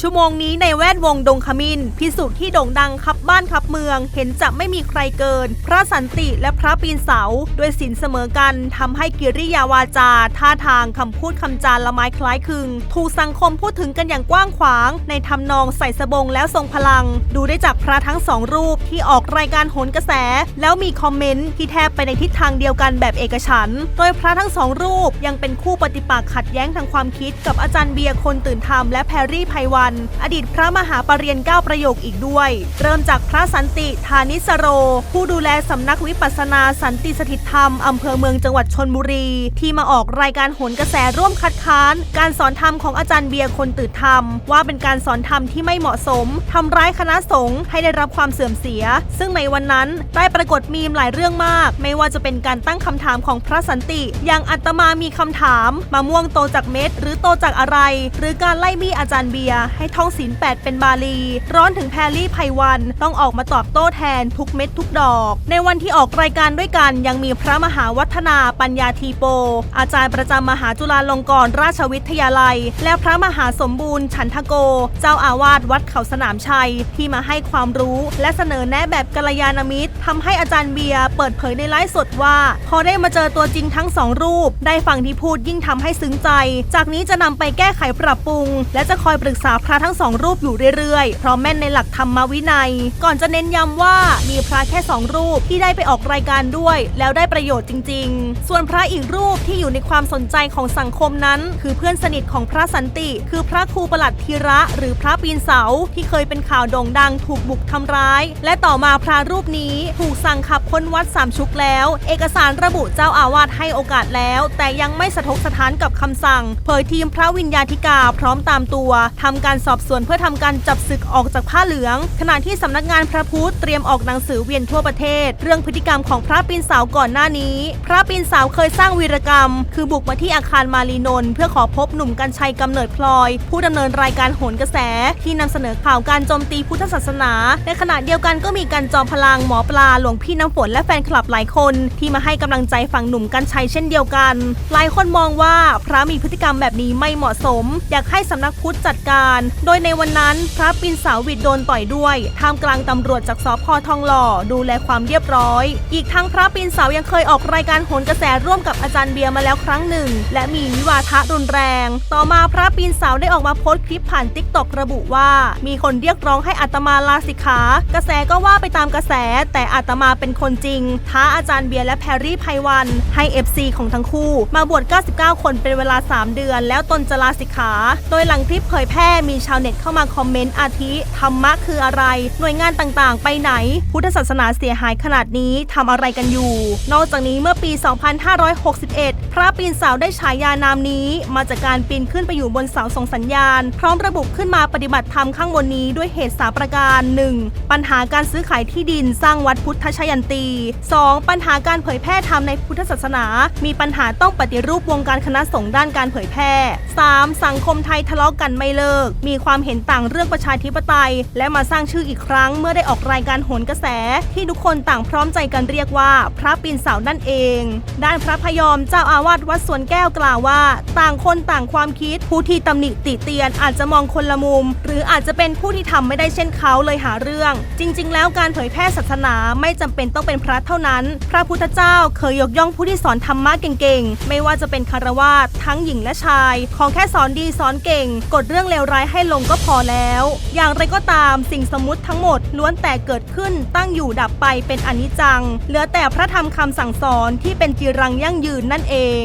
ชั่วโมงนี้ในแวดวงดงขมินพิสูจน์ที่โด่งดังคับบ้านคับเมือง เห็นจะไม่มีใครเกิน พระสันติและพระปีนเสาด้วยศีลเสมอกันทำให้กิริยาวาจา ท่าทางคำพูดคำจาละไม้คล้ายคลึง ถูกสังคมพูดถึงกันอย่างกว้างขวาง ในทำนองใส่สบงแล้วทรงพลัง ดูได้จากพระทั้งสองรูปที่ออกรายการโหนกระแส แล้วมีคอมเมนต์ที่แทบไปในทิศทางเดียวกันแบบเอกฉันโดยพระทั้งสองรูปยังเป็นคู่ปฏิปักษ์ขัดแย้งทางความคิดกับอาจารย์เบียร์คนตื่นธรรมและแพรรี่ไพวันอดีตพระมหาปรริญญาเก้าประโยคอีกด้วย เริ่มจากพระสันติธานิสโร ผู้ดูแลสำนักวิปัสสนาสันติสถิตธรรมอำเภอเมืองจังหวัดชนบุรี ที่มาออกรายการโหนกระแสร่วมคัดค้าน การสอนธรรมของอาจารย์เบียร์คนตื่นธรรม ว่าเป็นการสอนธรรมที่ไม่เหมาะสมทำร้ายคณะสงฆ์ให้ได้รับความเสื่อมเสีย ซึ่งในวันนั้นได้ปรากฏมีมหลายเรื่องมาก ไม่ว่าจะเป็นการตั้งคำถามของพระสันติ อย่างอัตมามีคำถามมะม่วงโตจากเม็ดหรือโตจากอะไร หรือการไล่บี้อาจารย์เบียร์ให้ท่องศีลแปดเป็นบาลี ร้อนถึงแพรรี่ไพวัน ต้องออกมาตอบโต้แทนทุกเม็ดทุกดอก ในวันที่ออกรายการด้วยกัน ยังมีพระมหาวัฒนาปัญญาทีโป อาจารย์ประจำมหาจุฬาลงกรณราชวิทยาลัย และพระมหาสมบูรณ์ฉันทโก เจ้าอาวาสวัดเขาสนามชัย ที่มาให้ความรู้และเสนอแนะแบบกัลยาณมิตรทำให้อาจารย์เบียร์เปิดเผยในไลฟ์สดว่า พอได้มาเจอตัวจริงทั้งสองรูป ได้ฟังที่พูดยิ่งทำให้ซึ้งใจ จากนี้จะนำไปแก้ไขปรับปรุง และจะคอยปรึกษาพระทั้งสองรูปอยู่เรื่อยๆ เพราะแม่นในหลักธรรมวินัย ก่อนจะเน้นย้ำว่ามีพระแค่สองรูปที่ได้ไปออกรายการด้วย แล้วได้ประโยชน์จริง ๆ ส่วนพระอีกรูปที่อยู่ในความสนใจของสังคมนั้น คือเพื่อนสนิทของพระสันติ คือพระครูประหลัดธีระ หรือพระปีนเสาที่เคยเป็นข่าวโด่งดังถูกบุกทำร้าย และต่อมาพระรูปนี้ถูกสั่งขับพ้นวัดสามชุกแล้ว เอกสารระบุเจ้าอาวาสให้โอกาสแล้ว แต่ยังไม่สะทกสถานกับคำสั่ง เผยทีมพระวิญญาธิกาพร้อมตามตัวทำการสอบสวนเพื่อทำการจับศึกออกจากผ้าเหลือง ขณะที่สำนักงานพระพุทธเตรียมออกหนังสือเวียนทั่วประเทศ เรื่องพฤติกรรมของพระปีนเสาก่อนหน้านี้ พระปีนเสาเคยสร้างวีรกรรม คือบุกมาที่อาคารมารีนนท์เพื่อขอพบหนุ่มกัญชัยกำเนิดพลอย ผู้ดำเนินรายการโหนกระแส ที่นำเสนอข่าวการโจมตีพุทธศาสนา ในขณะเดียวกันก็มีการจอมพลังหมอปลาหลวงพี่น้ำฝนและแฟนคลับหลายคน ที่มาให้กำลังใจฝั่งหนุ่มกัญชัยเช่นเดียวกัน หลายคนมองว่าพระมีพฤติกรรมแบบนี้ไม่เหมาะสม อยากให้สำนักพุทธจัดการโดยในวันนั้นพระปีนสาวิดโดนต่อยด้วยท่ามกลางตำรวจจากสพทองหล่อดูแลความเรียบร้อย อีกทั้งพระปีนสาวยังเคยออกรายการโหนกระแสร่วมกับอาจารย์เบียร์มาแล้วครั้งหนึ่ง และมีวิวาทะรุนแรง ต่อมาพระปีนสาวได้ออกมาโพสต์คลิปผ่านติ๊กตอกระบุว่า มีคนเรียกร้องให้อาตมาลาสิกขา กระแสก็ว่าไปตามกระแส แต่อาตมาเป็นคนจริง ท้าอาจารย์เบียร์และแพรรี่ไพวัน ให้ FC ของทั้งคู่ มาบวช 99 คนเป็นเวลา 3 เดือน แล้วตนจะลาสิกขา โดยหลังคลิปเผยแพร่มีชาวเน็ตเข้ามาคอมเมนต์อาทิธรรมะคืออะไร หน่วยงานต่างๆ ไปไหน พุทธศาสนาเสียหายขนาดนี้ทำอะไรกันอยู่ นอกจากนี้เมื่อปี 2561 พระปีนเสาได้ฉายานามนี้ มาจากการปีนขึ้นไปอยู่บนเสาส่งสัญญาณ พร้อมระบุขึ้นมาปฏิบัติธรรมข้างบนนี้ด้วยเหตุสาประการ 1. ปัญหาการซื้อขายที่ดินสร้างวัดพุทธชยันตี 2. ปัญหาการเผยแพร่ธรรมในพุทธศาสนา มีปัญหาต้องปฏิรูปวงการคณะสงฆ์ด้านการเผยแพร่ 3. สังคมไทยทะเลาะกันไม่เลิกมีความเห็นต่างเรื่องประชาธิปไตย และมาสร้างชื่ออีกครั้งเมื่อได้ออกรายการโหนกระแส ที่ทุกคนต่างพร้อมใจกันเรียกว่า พระปีนเสานั่นเอง ด้านพระพยอมเจ้าอาวาสวัดสวนแก้วกล่าวว่า ต่างคนต่างความคิดผู้ที่ตำหนิติเตียนอาจจะมองคนละมุม หรืออาจจะเป็นผู้ที่ทำไม่ได้เช่นเขาเลยหาเรื่อง จริง ๆ แล้วการเผยแพร่ศาสนาไม่จำเป็นต้องเป็นพระเท่านั้น พระพุทธเจ้าเคยยกย่องผู้ที่สอนธรรมะเก่งๆ ไม่ว่าจะเป็นคารวาสทั้งหญิงและชาย ของแค่สอนดีสอนเก่งกดเรื่องเลวร้ายให้ลงก็พอแล้ว อย่างไรก็ตามสิ่งสมมุติทั้งหมดล้วนแต่เกิดขึ้นตั้งอยู่ดับไปเป็นอนิจจัง เหลือแต่พระธรรมคำสั่งสอนที่เป็นจีรังยั่งยืนนั่นเอง